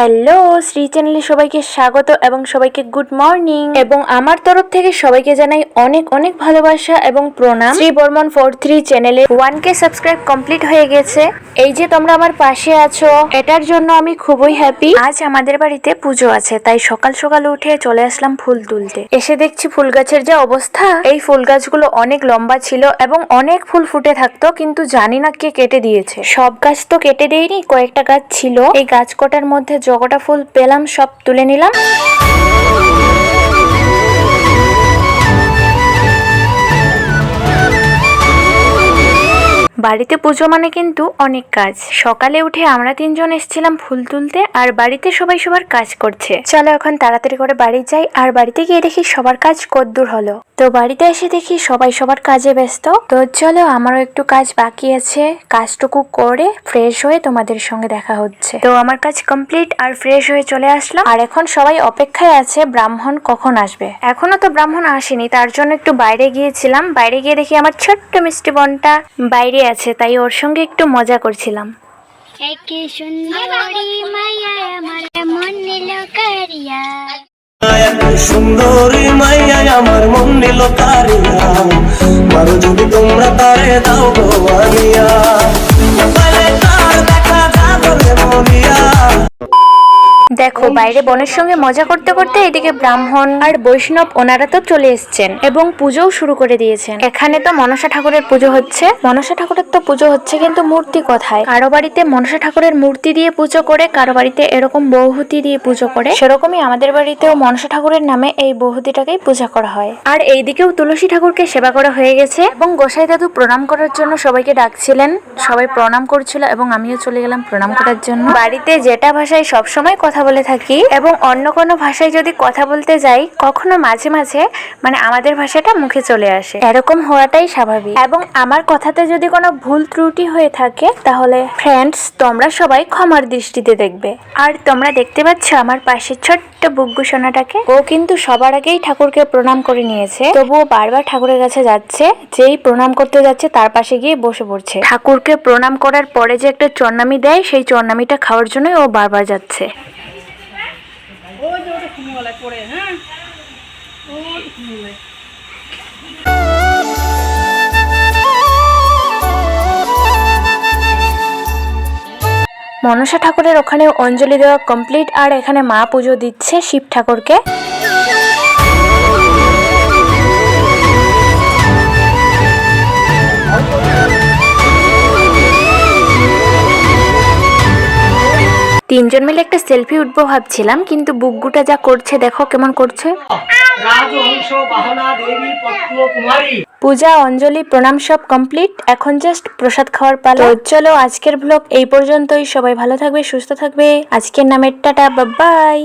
Hello, Shri চ্যানেলে সবাইকে স্বাগত এবং সবাইকে গুড মর্নিং। এবং আমার তরফ থেকে সবাইকে জানাই অনেক অনেক ভালোবাসা এবং প্রণাম। শ্রী বর্মন ফোর থ্রি চ্যানেলে ওয়ান কে সাবস্ক্রাইব কমপ্লিট হয়ে গেছে। এই যে তোমরা আমার পাশে আছো, এটার জন্য আমি খুবই হ্যাপি আজ আমাদের বাড়িতে পুজো আছে, তাই সকাল সকাল উঠে চলে আসলাম ফুল তুলতে। এসে দেখছি ফুল গাছের যা অবস্থা। এই ফুল গাছগুলো অনেক লম্বা ছিল এবং অনেক ফুল ফুটে থাকতো, কিন্তু জানি না কে কেটে দিয়েছে। সব গাছ তো কেটে দেয়নি, কয়েকটা গাছ ছিল। এই গাছ কটার মধ্যে জগটা ফুল পেলাম সব তুলে নিলাম। বাড়িতে পুজো মানে কিন্তু অনেক কাজ। সকালে উঠে আমরা তিনজন এসেছিলাম ফুল তুলতে আর বাড়িতে সবাই সবার কাজ করছে। চলো এখন তাড়াতাড়ি করে বাড়ি যাই আর বাড়িতে গিয়ে দেখি সবার কাজ কদ্দূর হলো। তো বাড়িতে এসে দেখি সবাই সবার কাজে ব্যস্ত। তো চলো আমারও একটু কাজ বাকি আছে। কাজটুকু করে ফ্রেশ হয়ে তোমাদের সঙ্গে দেখা হচ্ছে। তো আমার কাজ কমপ্লিট আর ফ্রেশ হয়ে চলে আসলাম। আর এখন সবাই অপেক্ষায় আছে ব্রাহ্মণ কখন আসবে। এখনও তো ব্রাহ্মণ আসেনি, তার জন্য একটু বাইরে গিয়েছিলাম। বাইরে গিয়ে দেখি আমার ছোট্ট মিষ্টি বনটা। বাইরে আছে তাই ওর সঙ্গে একটু মজা করছিলাম। সুন্দরী মায়া আমার মন নিল কারিয়া। এত সুন্দরী মাইয়া আমার মন নিল কারিয়া। মারো যদি তোমরা তারে দাও গো দেখো বাইরে বোনের সঙ্গে মজা করতে করতে এদিকে ব্রাহ্মণ আর বৈষ্ণব ওনারা তো চলে এসেছেন এবং পুজোও শুরু করে দিয়েছেন। এখানে তো মনসা ঠাকুরের পুজো হচ্ছে। মনসা ঠাকুরের তো পুজো হচ্ছে কিন্তু মূর্তি কোথায়? কারও বাড়িতে মনসা ঠাকুরের মূর্তি দিয়ে পুজো করে, কারও বাড়িতে এরকম বহুতি দিয়ে পুজো করে। সেরকমই আমাদের বাড়িতেও মনসা ঠাকুরের নামে এই বহুতিটাকেই পূজা করা হয়। আর এইদিকেও তুলসী ঠাকুরকে সেবা করা হয়ে গেছে এবং গোসাই দাদু প্রণাম করার জন্য সবাইকে ডাকছিলেন। সবাই প্রণাম করছিল এবং আমিও চলে গেলাম প্রণাম করার জন্য। বাড়িতে যেটা ভাষায় সবসময় কথা বলে থাকি এবং অন্য কোনো ভাষায় যদি কথা বলতে যাই, কখনো মাঝে মাঝে মানে আমাদের ভাষাটা মুখে চলে আসে। এরকম হওয়াটাই স্বাভাবিক। এবং আমার কথাতে যদি কোনো ভুল ত্রুটি হয়ে থাকে, তাহলে ফ্রেন্ডস তোমরা সবাই ক্ষমার দৃষ্টিতে দেখবে। আর তোমরা দেখতে পাচ্ছ আমার পাশে ছোট্ট বুগ্গু সোনাটাকে। ও কিন্তু সবার আগেই ঠাকুরকে প্রণাম করে নিয়েছে। তবুও বারবার ঠাকুরের কাছে যাচ্ছে, যেই প্রণাম করতে যাচ্ছে, তার পাশে গিয়ে বসে পড়ছে। ঠাকুরকে প্রণাম করার পরে যে একটা চন্নামি দেয়, সেই চন্নামিটা খাওয়ার জন্যই ও বারবার যাচ্ছে। মনসা ঠাকুরের ওখানে অঞ্জলি দেওয়া কমপ্লিট আর এখানে মা পুজো দিচ্ছে শিব ঠাকুরকে। তিনজন মিলে একটা সেলফি উঠবো ভাবছিলাম, কিন্তু বুকগুটা যা করছে, দেখো কেমন করছে। পূজা, অঞ্জলি, প্রণাম সব কমপ্লিট এখন জাস্ট প্রসাদ খাওয়ার পালা। চলো আজকের ব্লগ এই পর্যন্তই। সবাই ভালো থাকবে, সুস্থ থাকবে। আজকের নামের টাটা বাই